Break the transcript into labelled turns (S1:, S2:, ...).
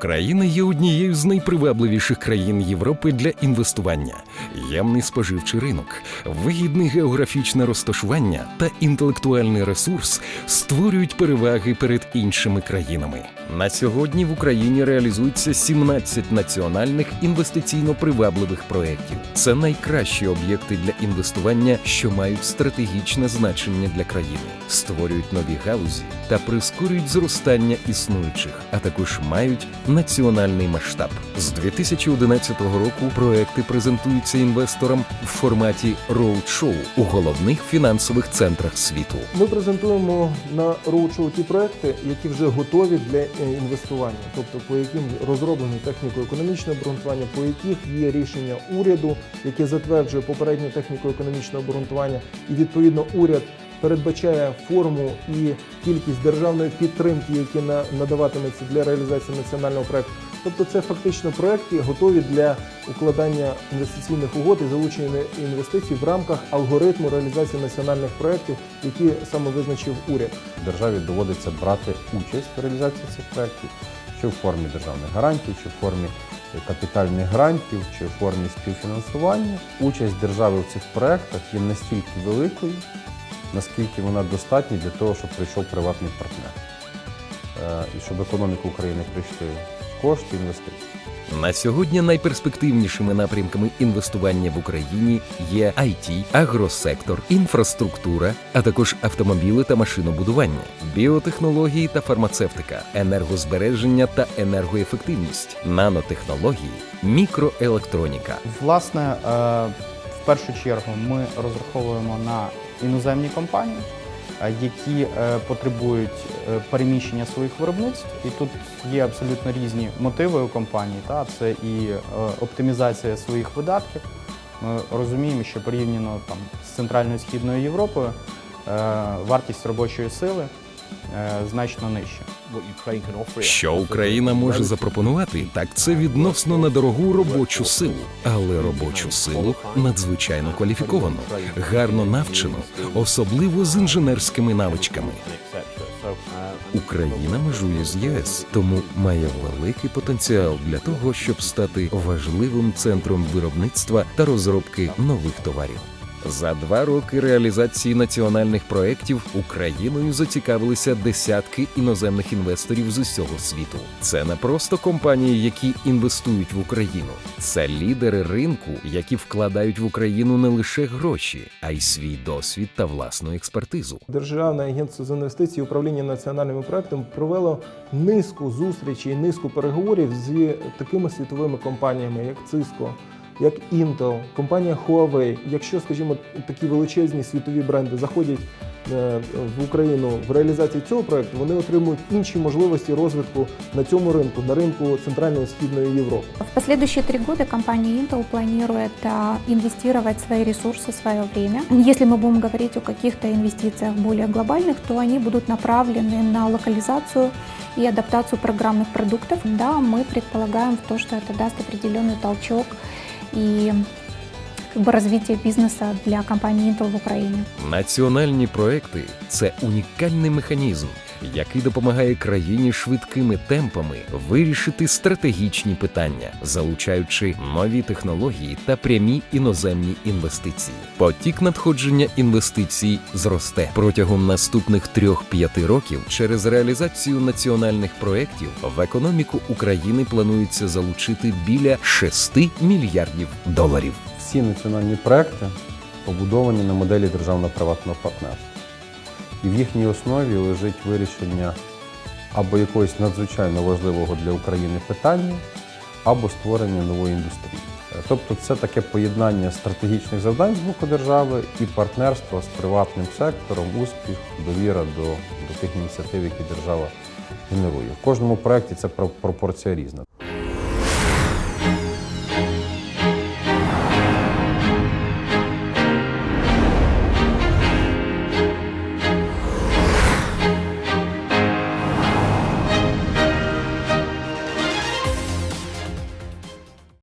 S1: Україна є однією з найпривабливіших країн Європи для інвестування. Ємний споживчий ринок, вигідне географічне розташування та інтелектуальний ресурс створюють переваги перед іншими країнами. На сьогодні в Україні реалізується 17 національних інвестиційно привабливих проєктів. Це найкращі об'єкти для інвестування, що мають стратегічне значення для країни, створюють нові галузі та прискорюють зростання існуючих, а також мають національний масштаб. З 2011 року проекти презентуються інвесторам в форматі роуд-шоу у головних фінансових центрах світу.
S2: Ми презентуємо на роудшоу ті проекти, які вже готові для е, інвестування, тобто по яким розроблено техніко-економічне обґрунтування, по яких є рішення уряду, яке затверджує попереднє техніко-економічне обґрунтування, і відповідно уряд передбачає форму і кількість державної підтримки, які на- надаватиметься для реалізації національного проекту. Тобто це фактично проекти готові для укладання інвестиційних угод і залучення інвестицій в рамках алгоритму реалізації національних проєктів, які саме визначив уряд.
S3: Державі доводиться брати участь в реалізації цих проєктів, чи в формі державних гарантій, чи в формі капітальних грантів, чи в формі співфінансування. Участь держави в цих проєктах є настільки великою, наскільки вона достатня для того, щоб прийшов приватний партнер. Е, І щоб в економіку України прийшли кошти, інвестиції.
S1: На сьогодні найперспективнішими напрямками інвестування в Україні є IT, агросектор, інфраструктура, а також автомобіли та машинобудування, біотехнології та фармацевтика, енергозбереження та енергоефективність, нанотехнології, мікроелектроніка.
S4: Власне, е, в першу чергу ми розраховуємо на іноземні компанії, які е, потребують е, переміщення своїх виробництв. І тут є абсолютно різні мотиви у компанії. Та? Це і е, оптимізація своїх видатків. Ми розуміємо, що порівняно там, з Центральною і Східною Європою вартість робочої сили значно нижча.
S1: Що Україна може запропонувати, так це відносно недорогу робочу силу, але робочу силу надзвичайно кваліфіковану, гарно навчену, особливо з інженерськими навичками. Україна межує з ЄС, тому має великий потенціал для того, щоб стати важливим центром виробництва та розробки нових товарів. За два роки реалізації національних проєктів Україною зацікавилися десятки іноземних інвесторів з усього світу. Це не просто компанії, які інвестують в Україну, це лідери ринку, які вкладають в Україну не лише гроші, а й свій досвід та власну експертизу.
S2: Державне агентство з інвестицій управління національними проектами провело низку зустрічей, низку переговорів з такими світовими компаніями, як Cisco, як Intel, компанія Huawei. Якщо, скажімо, такі величезні світові бренди заходять е, в Україну в реалізації цього проекту, вони отримують інші можливості розвитку на цьому ринку, на ринку Центральної і Східної Європи.
S5: В последующие три года компания Intel планирует а, инвестировать свои ресурсы, свое время. Если мы будем говорить о каких-то инвестициях более глобальных, то они будут направлены на локализацию и адаптацию программных продуктов. Да, мы предполагаем в то, что это даст определенный толчок и как бы развитие бизнеса для компании Intel в Украине.
S1: Національні проекти це унікальний механізм, який допомагає країні швидкими темпами вирішити стратегічні питання, залучаючи нові технології та прямі іноземні інвестиції. Потік надходження інвестицій зросте протягом наступних 3-5 років. Через реалізацію національних проєктів в економіку України планується залучити біля 6 мільярдів доларів.
S3: Всі національні проекти побудовані на моделі державно-приватного партнерства. І в їхній основі лежить вирішення або якогось надзвичайно важливого для України питання, або створення нової індустрії. Тобто це таке поєднання стратегічних завдань з боку держави і партнерства з приватним сектором, успіх, довіра до, до тих ініціатив, які держава генерує. В кожному проєкті ця пропорція різна.